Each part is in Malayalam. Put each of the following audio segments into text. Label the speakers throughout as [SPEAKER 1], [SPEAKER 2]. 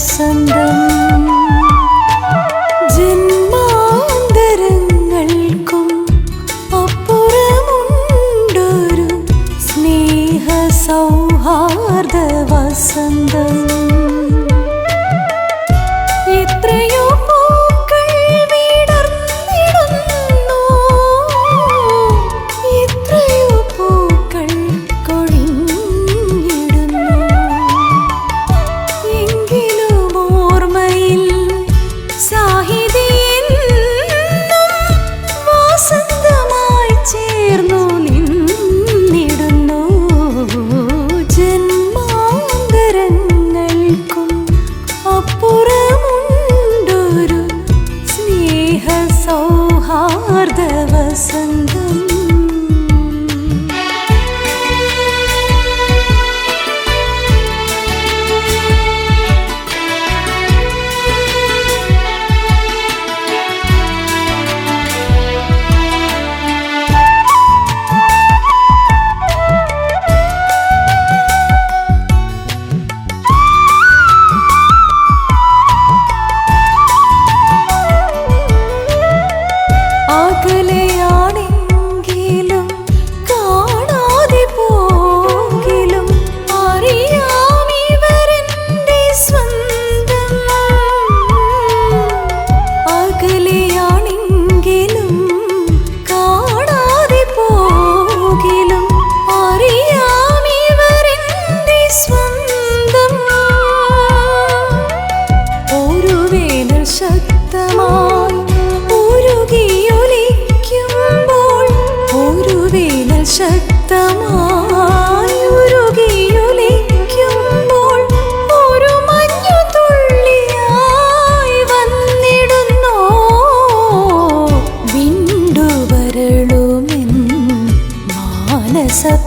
[SPEAKER 1] വസന്തം. ജന്മാന്തരങ്ങൾക്കും അപ്പുറമുണ്ടൊരു സ്നേഹ സൗഹാർദ്ദ വസന്തം. संगम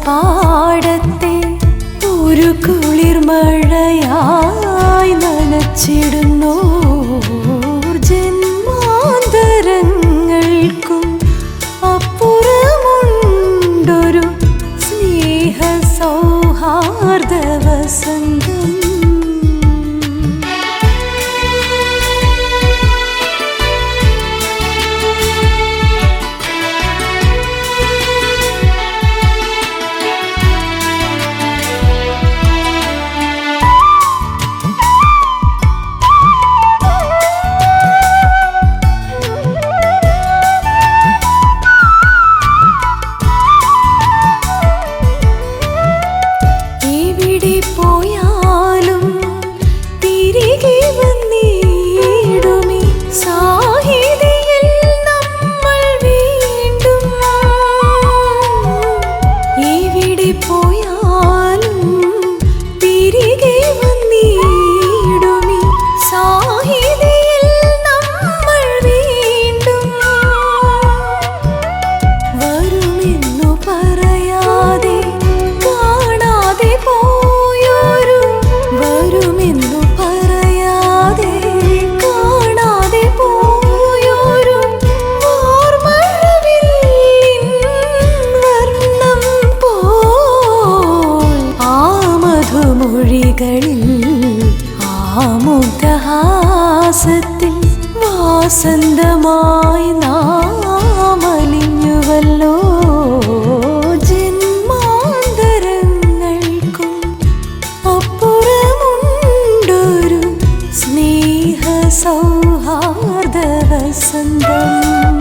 [SPEAKER 1] പാടത്തെ ഒരു കുളിർമഴയായി നനച്ചിടുന്നു. listen മൊഴികളിൽ ആമുദഹാസത്തിൽ വാസന്തമായി നാമലിഞ്ഞുവല്ലോ. ജന്മാന്തരങ്ങൾക്കും അപ്പുറമുണ്ടൊരു സ്നേഹ സൗഹാർദ്ദ വസന്തം.